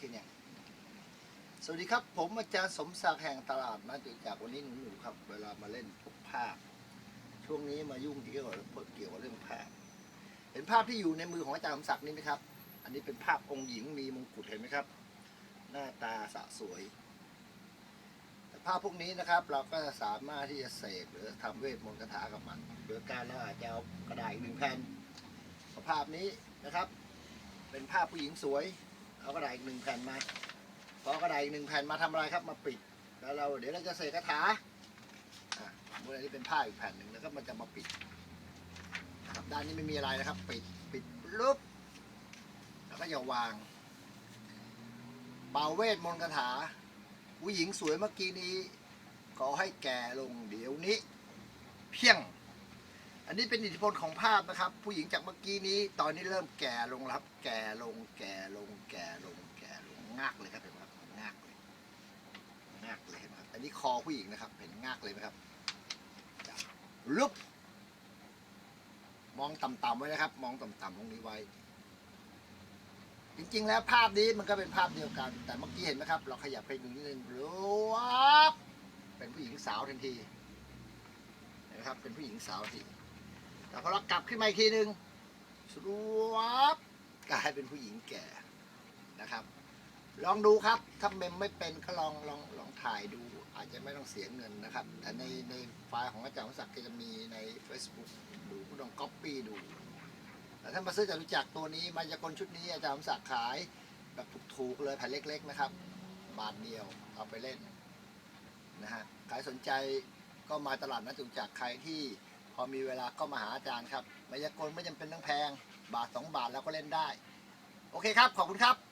ขึ้นเนี่ยสวัสดีครับ ผมอาจารย์สมศักดิ์แห่งตลาดมาจุจากวันนี้หนูๆครับ เวลามาเล่นพวกภาพ ช่วงนี้มายุ่งเกี่ยวกับเกี่ยวกับเรื่องภาพ เห็นภาพที่อยู่ในมือของอาจารย์สมศักดิ์นี่ไหมครับ อันนี้เป็นภาพองค์หญิงมีมงกุฎเห็นไหมครับ หน้าตาสะสวยแต่ภาพพวกนี้นะครับ เราก็สามารถที่จะเสกหรือทำเวทมนต์คาถากับมันโดยการเราอาจจะเอากระดาษอีกหนึ่งแผ่นภาพนี้นะครับ เป็นภาพผู้หญิงสวย เอากระดาษอีกหนึ่งแผ่นมา พอกระดาษอีกหนึ่งแผ่นมาทำอะไรครับ มาปิด แล้วเราเดี๋ยวเราจะเสกคาถาอะเมื่อนี้เป็นผ้าอีกแผ่นหนึ่งแล้วก็มันจะมาปิดนะครับด้านนี้ไม่มีอะไรนะครับ ปิด ปิดลุบแล้วก็อย่าวาง เป่าเวทมนต์คาถา ผู้หญิงสวยเมื่อกี้นี้ ขอให้แก่ลงเดี๋ยวนี้ เพียง อันนี้เป็นอิทธิพลของภาพนะครับ ผู้หญิงจากเมื่อกี้นี้ตอนนี้เริ่มแก่ลงแล้วครับ แก่ลงแก่ลง แก่ลง แก่ลงงากเลยครับเห็นไหมครับงากเลยงากเลยเห็นไหมครับอันนี้คอผู้หญิงนะครับ เห็นงากเลยไหมครับลุกมองต่ำๆไว้นะครับ มองต่ำๆตรงนี้ไว้ จริงๆ แล้วภาพนี้มันก็เป็นภาพเดียวกัน แต่เมื่อกี้เห็นไหมครับ เราขยับไปดูนิดนึงรวบเป็นผู้หญิงสาวทันทีนไหมครับเป็นผู้หญิงสาวทันที แต่พอเรากลับขึ้นมาอีกทีหนึ่งสรวบกลายเป็นผู้หญิงแก่นะครับ ลองดูครับ ถ้าเมมไม่เป็นก็ลองลองลองถ่ายดู อาจจะไม่ต้องเสียเงินนะครับ แต่ในในไฟล์ของอาจารย์ศักดิ์ก็จะมีใน Facebook ดูก็ลองก๊อปปี้ดูแต่ถ้ามาซื้อจตุจักตัวนี้มายากลชุดนี้อาจารย์ศักดิ์ขายแบบถูกๆเลยแผ่นเล็ก ๆ นะครับ บาทเดียวเอาไปเล่นนะฮะใครสนใจก็มาตลาดนัดจตุจักรใครที่ อมีเวลาก็มาหาอาจารย์ครับมายากลไม่จำเป็นต้องแพง บาทสองบาทเราก็เล่นได้ โอเคครับ ขอบคุณครับ